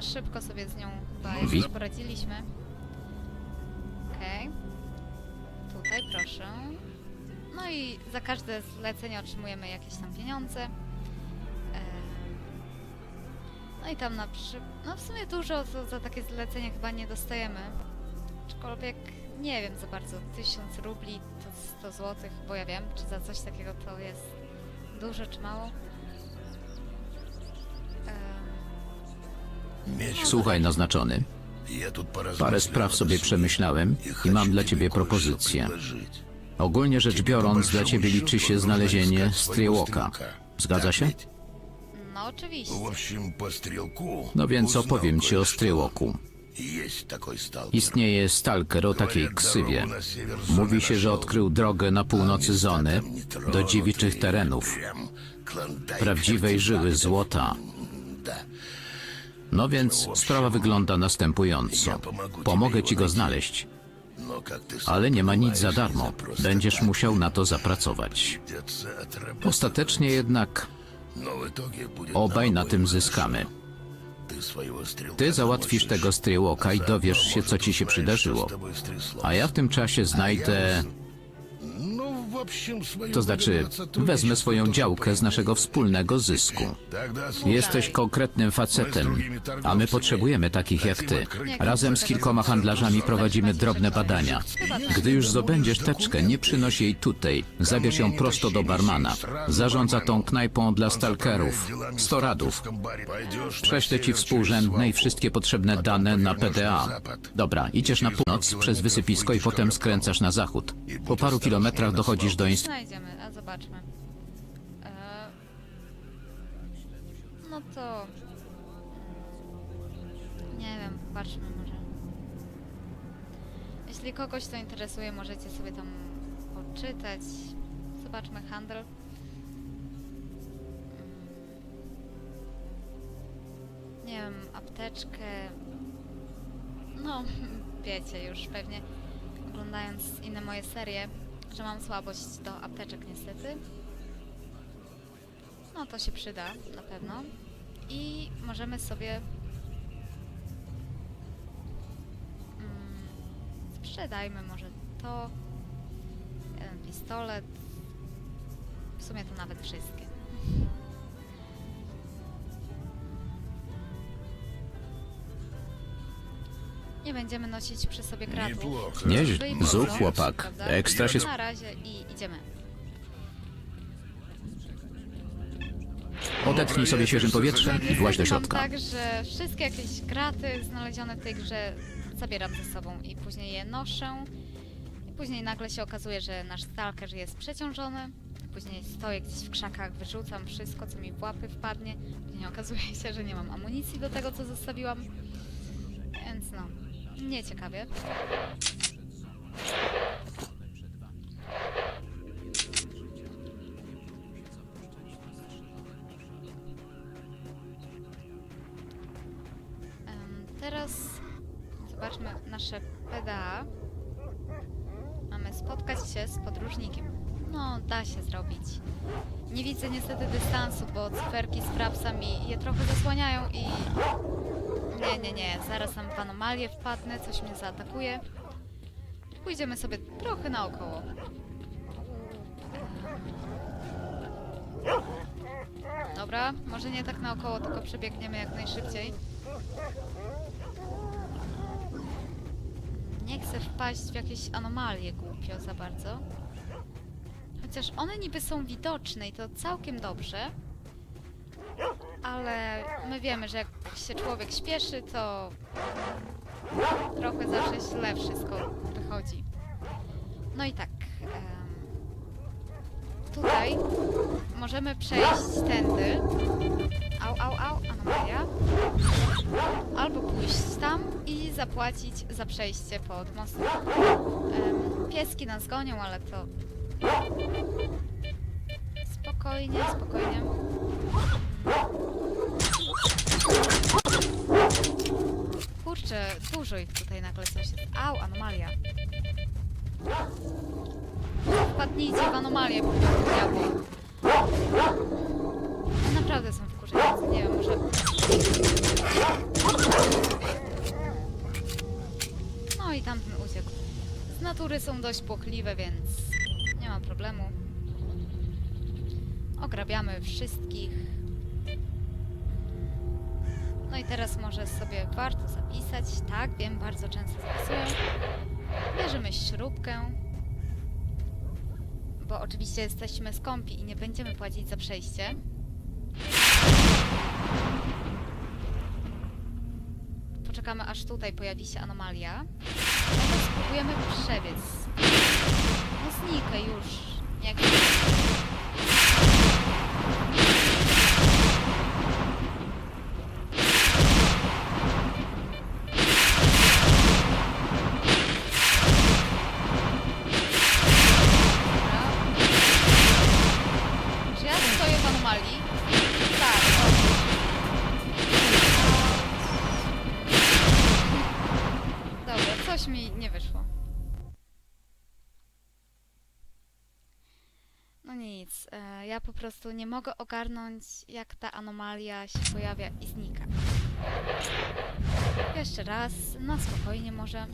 szybko sobie z nią Mówi? poradziliśmy. Okej. Tutaj proszę. No i za każde zlecenie otrzymujemy jakieś tam pieniądze. No i tam na przykład... No w sumie dużo za, za takie zlecenie chyba nie dostajemy. Aczkolwiek nie wiem za bardzo. 1000 rubli to 100 zł, bo ja wiem, czy za coś takiego to jest dużo czy mało. Słuchaj, naznaczony. Parę spraw sobie przemyślałem i mam dla ciebie propozycję. Ogólnie rzecz biorąc, dla ciebie liczy się znalezienie Striełoka. Zgadza się? No oczywiście. No więc opowiem ci o Striełoku. Istnieje stalker o takiej ksywie. Mówi się, że odkrył drogę na północy zony do dziewiczych terenów, prawdziwej żyły złota. No więc sprawa wygląda następująco. Pomogę ci go znaleźć, ale nie ma nic za darmo. Będziesz musiał na to zapracować. Ostatecznie jednak obaj na tym zyskamy. Ty załatwisz tego Streewoka i dowiesz się, co ci się przydarzyło. A ja w tym czasie znajdę to znaczy, wezmę swoją działkę z naszego wspólnego zysku. Jesteś konkretnym facetem, a my potrzebujemy takich jak ty. Razem z kilkoma handlarzami prowadzimy drobne badania. Gdy już zdobędziesz teczkę, nie przynoś jej tutaj. Zabierz ją prosto do barmana. Zarządza tą knajpą dla stalkerów. 100 radów. Prześlę ci i wszystkie potrzebne dane na PDA. Dobra, idziesz na północ przez wysypisko i potem skręcasz na zachód. Po paru kilometrach dochodzisz do instytutu. Znajdziemy, a zobaczmy. E... No to... Nie wiem, patrzmy może. Jeśli kogoś to interesuje, możecie sobie tam poczytać. Zobaczmy handel. Mm. Nie wiem, apteczkę. No, wiecie już pewnie, oglądając inne moje serie, że mam słabość do apteczek niestety. No to się przyda na pewno. I możemy sobie mm, sprzedajmy może to. Jeden pistolet. W sumie to nawet wszystkie. Nie będziemy nosić przy sobie kratów. Nieźle, zuch chłopak. Ekstra się Na razie i idziemy. Odetchnij sobie świeżym powietrzem i właź do środka. tak, że wszystkie jakieś kraty znalezione w tej grze zabieram ze sobą i później je noszę. I później nagle się okazuje, że nasz stalker jest przeciążony. Później stoję gdzieś w krzakach, wyrzucam wszystko, co mi w łapy wpadnie. Później okazuje się, że nie mam amunicji do tego, co zostawiłam. Więc no, nieciekawie. Em, Teraz zobaczmy nasze PDA. Mamy spotkać się z podróżnikiem. No, da się zrobić. Nie widzę niestety dystansu, bo cyferki z frapsami je trochę zasłaniają i... Nie, nie, nie. Zaraz tam w anomalię wpadnę, coś mnie zaatakuje. Pójdziemy sobie trochę naokoło. Dobra, może nie tak naokoło, tylko przebiegniemy jak najszybciej. Nie chcę wpaść w jakieś anomalie głupio za bardzo. Chociaż one niby są widoczne i to całkiem dobrze. Ale my wiemy, że jak się człowiek śpieszy, to trochę zawsze źle wszystko wychodzi. No i tak. tutaj możemy przejść tędy. Au, au, au, anomalia. Albo pójść tam i zapłacić za przejście pod mostem. Em, pieski nas gonią, ale to... Spokojnie, spokojnie. Dużo ich tutaj nagle coś jest. Au, anomalia. Wpadnijcie w anomalię, bo diabło. No ja naprawdę są wkurzające. Nie wiem, może... No i tamten uciekł. Z natury są dość płochliwe, więc nie ma problemu. Ograbiamy wszystkich. No i teraz może sobie warto zapisać. Tak, wiem, bardzo często zapisuję. Bierzemy śrubkę. Bo oczywiście jesteśmy skąpi i nie będziemy płacić za przejście. Poczekamy aż tutaj pojawi się anomalia. Spróbujemy przebiec. No znikaj już. Nie prostu nie mogę ogarnąć, jak ta anomalia się pojawia i znika. Jeszcze raz, na spokojnie może.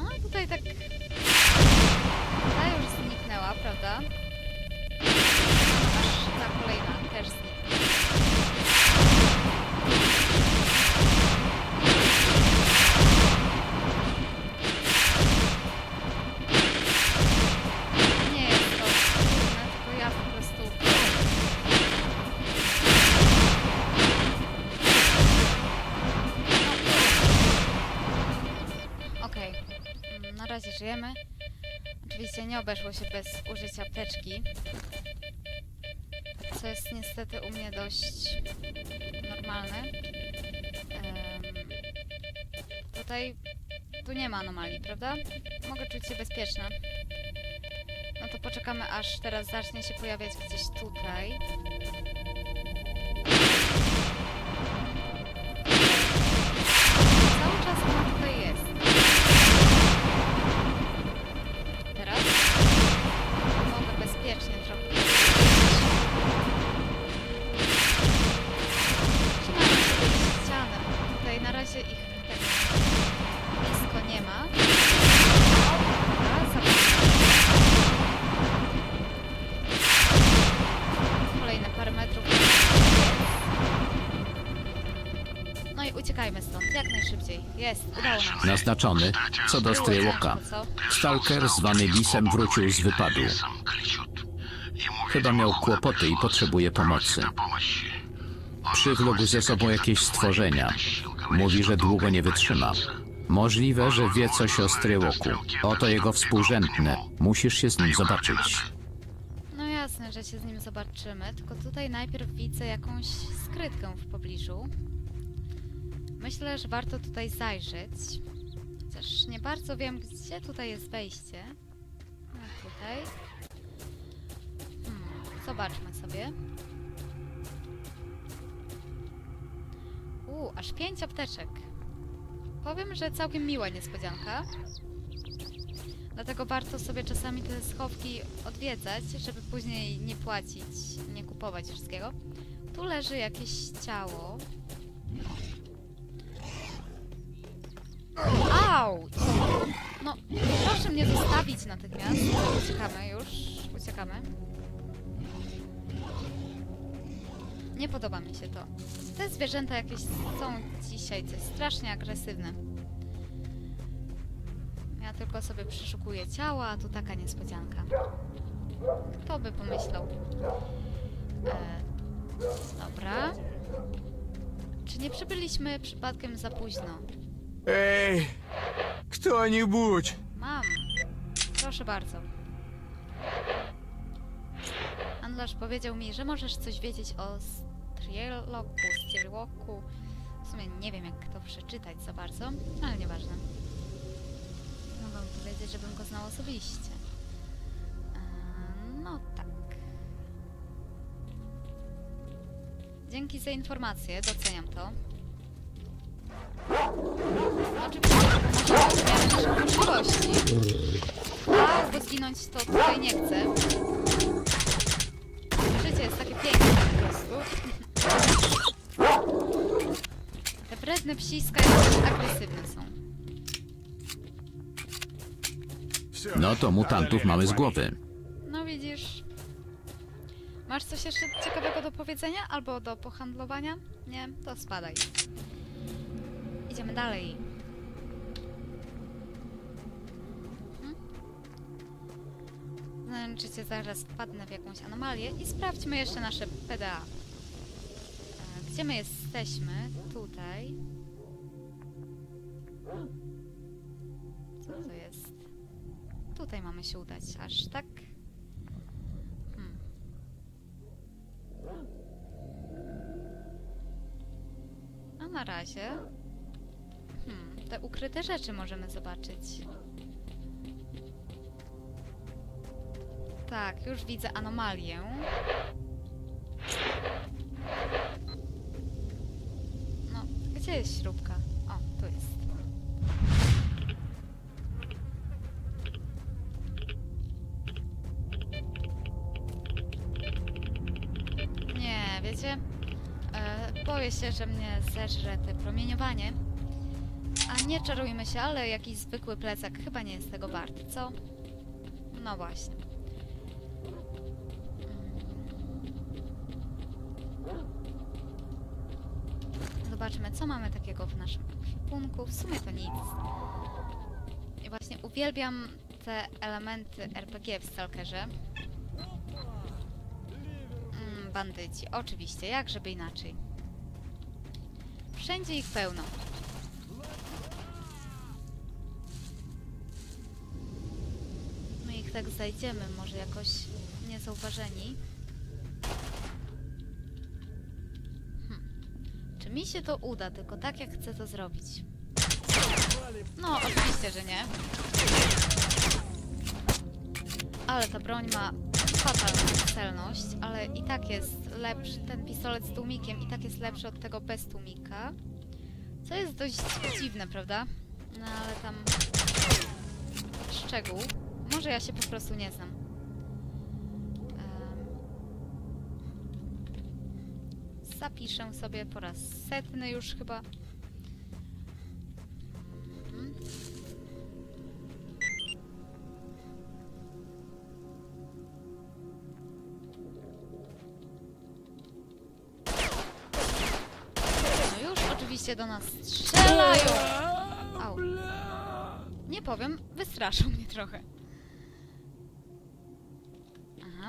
A tutaj tak... Ta już zniknęła, prawda? Aż ta kolejna też zniknie. Razie żyjemy. Oczywiście nie obeszło się bez użycia apteczki. Co jest niestety u mnie dość normalne. Em, tutaj... Tu nie ma anomalii, prawda? Mogę czuć się bezpieczna. No to poczekamy, aż teraz zacznie się pojawiać gdzieś tutaj. Naznaczony co do Strayłoka. Co? Stalker zwany Lisem wrócił z wypadu. Chyba miał kłopoty i potrzebuje pomocy. Przywlókł ze sobą jakieś stworzenia. Mówi, że długo nie wytrzyma. Możliwe, że wie coś o Strayłoku. Oto jego współrzędny. Musisz się z nim zobaczyć. No jasne, że się z nim zobaczymy, tylko tutaj najpierw widzę jakąś skrytkę w pobliżu. Myślę, że warto tutaj zajrzeć. Chociaż nie bardzo wiem, gdzie tutaj jest wejście. No tutaj. Hmm, zobaczmy sobie. U, aż pięć apteczek. Powiem, że całkiem miła niespodzianka. Dlatego warto sobie czasami te schowki odwiedzać, żeby później nie płacić, nie kupować wszystkiego. Tu leży jakieś ciało. Au! No, proszę mnie zostawić natychmiast. Uciekamy już, uciekamy. Nie podoba mi się to. Te zwierzęta jakieś są dzisiaj coś strasznie agresywne. Ja tylko sobie przeszukuję ciała, a tu taka niespodzianka. Kto by pomyślał? E, dobra. Czy nie przybyliśmy przypadkiem za późno? Ej, kto-nibudź! Mam. Proszę bardzo. Handlarz powiedział mi, że możesz coś wiedzieć o Strieloku, Strieloku. W sumie nie wiem, jak to przeczytać za bardzo, ale nieważne. Mogę powiedzieć, żebym go znał osobiście. Eee, No tak. Dzięki za informację, doceniam to. Oczywiście, możliwości. A, bo zginąć to tutaj nie chcę. Życie jest takie piękne po prostu. Te wredne psiska jakieś agresywne są. No to mutantów mamy z głowy. No widzisz. Masz coś jeszcze ciekawego do powiedzenia albo do pohandlowania? Nie? To spadaj. Idziemy dalej. Hmm? Czy cię zaraz wpadnę w jakąś anomalię i sprawdźmy jeszcze nasze PDA. E, Gdzie my jesteśmy? Tutaj. Co to jest? Tutaj mamy się udać, aż tak? Hmm. A na razie... Te ukryte rzeczy możemy zobaczyć. Tak, już widzę anomalię. No, gdzie jest śrubka? O, tu jest. Nie, wiecie, e, boję się, że mnie zeżre te promieniowanie. A nie czarujmy się, ale jakiś zwykły plecak chyba nie jest tego wart, co? No właśnie. Mm. Zobaczmy, co mamy takiego w naszym ekwipunku. W sumie to nic. I właśnie uwielbiam te elementy RPG w Stalkerze. Mm, bandyci, oczywiście, jak żeby inaczej. Wszędzie ich pełno. Tak zajdziemy, może jakoś niezauważeni. Hm. Czy mi się to uda, tylko tak jak chcę to zrobić? No, oczywiście, że nie. Ale ta broń ma fatalną celność, ale i tak jest lepszy, ten pistolet z tłumikiem i tak jest lepszy od tego bez tłumika. Co jest dość dziwne, prawda? No ale tam... Szczegół. Może ja się po prostu nie znam. Em. Zapiszę sobie po raz setny już chyba. Mhm. No już oczywiście do nas strzelają. Au. Nie powiem, wystraszą mnie trochę.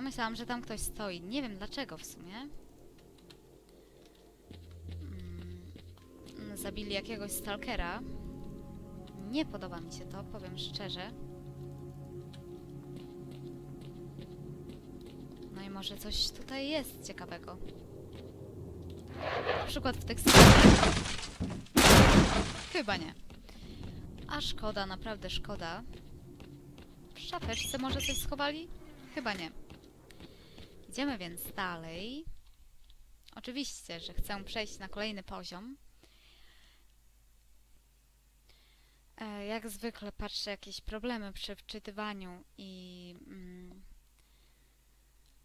Myślałam, że tam ktoś stoi. Nie wiem dlaczego w sumie. Mm, Zabili jakiegoś stalkera. Nie podoba mi się to, powiem szczerze. No i może coś tutaj jest ciekawego. Na przykład w teksturach. Chyba nie. A szkoda, naprawdę szkoda. W szafeczce może coś schowali? Chyba nie. Idziemy więc dalej. Oczywiście, że chcę przejść na kolejny poziom. E, jak zwykle patrzę jakieś problemy przy wczytywaniu i mm,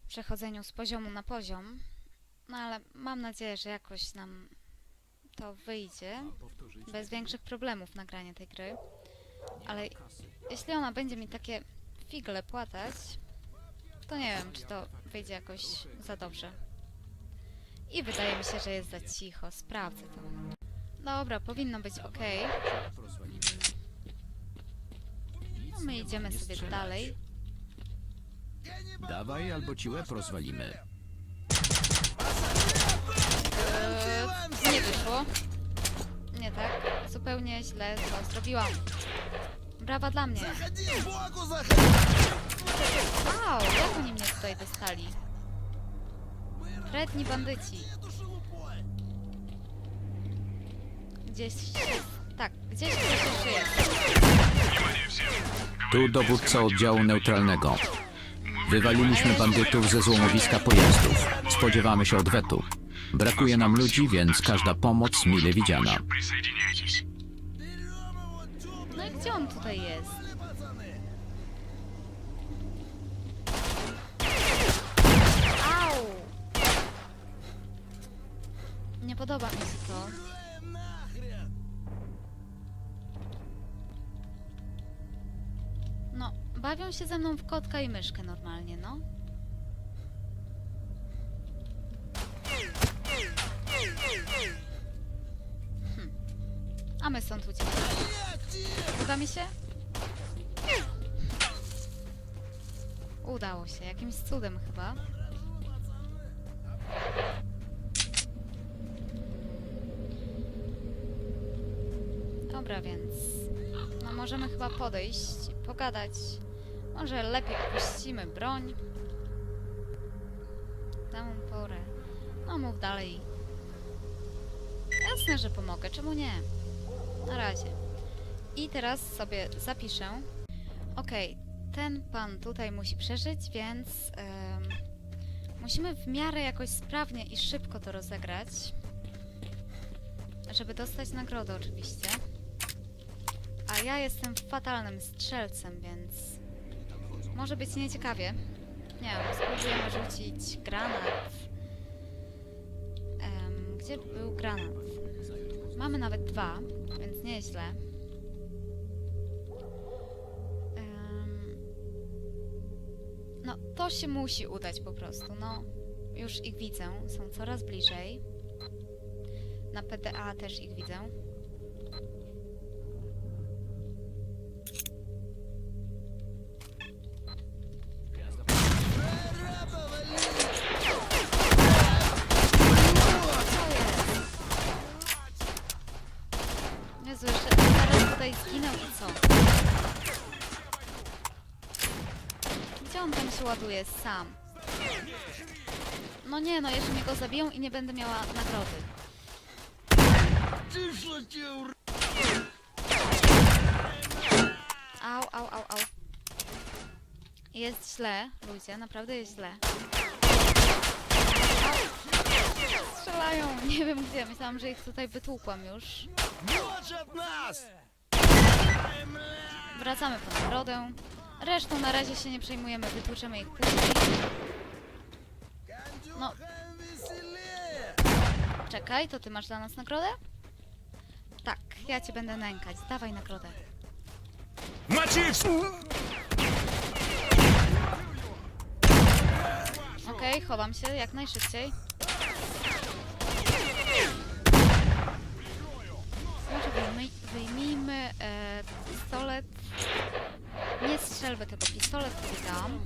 przechodzeniu z poziomu na poziom. No ale mam nadzieję, że jakoś nam to wyjdzie bez większych problemów nagranie tej gry. Ale jeśli ona będzie mi takie figle płatać, to nie wiem, czy to wyjdzie jakoś za dobrze. I wydaje mi się, że jest za cicho. Sprawdzę to. Dobra, powinno być ok. No my idziemy sobie dalej. Dawaj, albo ci łeb rozwalimy. Eee, nie wyszło. Nie tak. Zupełnie źle to zrobiłam. Brawa dla mnie. Wow, jak oni mnie tutaj dostali? Wredni bandyci. Gdzieś... Tak, gdzieś ktoś jest. Tu dowódca oddziału neutralnego. Wywaliliśmy bandytów ze złomowiska pojazdów. Spodziewamy się odwetu. Brakuje nam ludzi, więc każda pomoc mile widziana. Gdzie on tutaj jest? Au! Nie podoba mi się to. No, Bawią się ze mną w kotka i myszkę normalnie, no. Hm. A my stąd uciekamy. Uda mi się? Udało się, jakimś cudem chyba. Dobra, więc no możemy chyba podejść, pogadać. Może lepiej opuścimy broń. W Tę porę. No mów dalej. Jasne, że pomogę, czemu nie? Na razie. I teraz sobie zapiszę. Okej, ten pan tutaj musi przeżyć, więc em, musimy w miarę jakoś sprawnie i szybko to rozegrać. Żeby dostać nagrodę oczywiście. A ja jestem fatalnym strzelcem, więc może być nieciekawie. Nie wiem, spróbujemy rzucić granat. Em, gdzie był granat? Mamy nawet dwa, więc nieźle. No, to się musi udać po prostu. No, już ich widzę, są coraz bliżej. Na PDA też ich widzę. Ładuje sam? No nie, no jeszcze mnie go zabiją i nie będę miała nagrody. Au, au, au, au. Jest źle, ludzie, naprawdę jest źle. Strzelają, nie wiem gdzie, myślałam, że ich tutaj wytłukłam już. Wracamy po nagrodę. Resztą na razie się nie przejmujemy, wytłuczemy ich później. No. Czekaj, to ty masz dla nas nagrodę? Tak, ja cię będę nękać. Dawaj nagrodę. Okej, chowam się jak najszybciej. Może wyjmij, wyjmijmy e, pistolet. Nie strzelbę, tylko pistolet sobie dam.